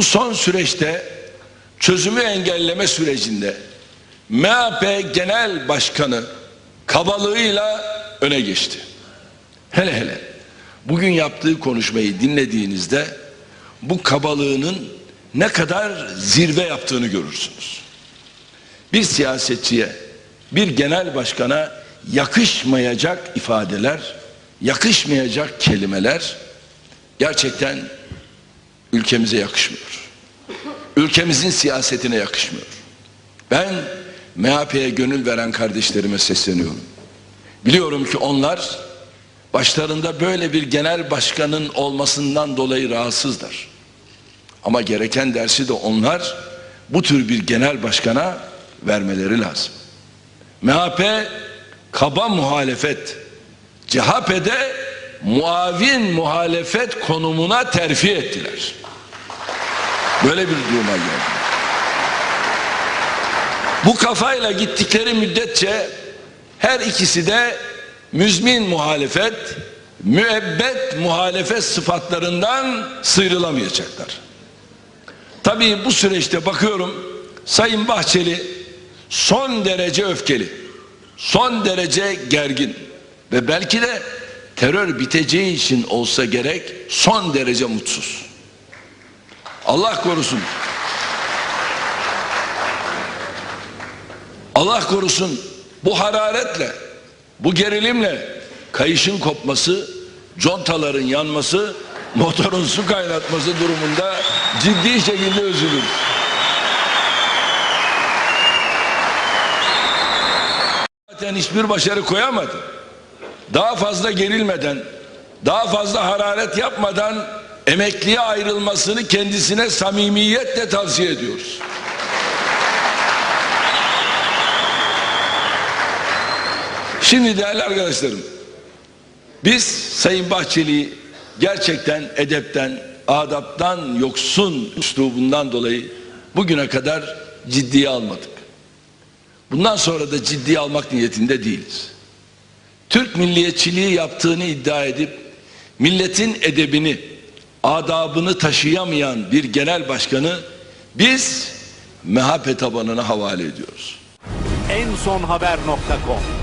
bu son süreçte çözümü engelleme sürecinde MHP Genel Başkanı kabalığıyla öne geçti. Hele hele bugün yaptığı konuşmayı dinlediğinizde bu kabalığının ne kadar zirve yaptığını görürsünüz. Bir siyasetçiye, bir genel başkana yakışmayacak ifadeler, yakışmayacak kelimeler gerçekten ülkemize yakışmıyor. Ülkemizin siyasetine yakışmıyor. Ben MHP'ye gönül veren kardeşlerime sesleniyorum. Biliyorum ki onlar başlarında böyle bir genel başkanın olmasından dolayı rahatsızlar. Ama gereken dersi de onlar bu tür bir genel başkana vermeleri lazım. MHP kaba muhalefet, CHP'de muavin muhalefet konumuna terfi ettiler. Böyle bir duruma geldi. Bu kafayla gittikleri müddetçe her ikisi de müzmin muhalefet, müebbet muhalefet sıfatlarından sıyrılamayacaklar. Tabii bu süreçte bakıyorum Sayın Bahçeli son derece öfkeli, son derece gergin ve belki de terör biteceği için olsa gerek son derece mutsuz. Allah korusun. Allah korusun bu hararetle, bu gerilimle kayışın kopması, contaların yanması, motorun su kaynatması durumunda ciddi şekilde üzülür. Zaten hiçbir başarı koyamadı. Daha fazla gerilmeden, daha fazla hararet yapmadan emekliye ayrılmasını kendisine samimiyetle tavsiye ediyoruz. Şimdi değerli arkadaşlarım, biz Sayın Bahçeli'yi gerçekten edepten, adaptan yoksun üslubundan dolayı bugüne kadar ciddiye almadık. Bundan sonra da ciddiye almak niyetinde değiliz. Türk milliyetçiliği yaptığını iddia edip milletin edebini, adabını taşıyamayan bir genel başkanı biz MHP tabanına havale ediyoruz. en son haber.com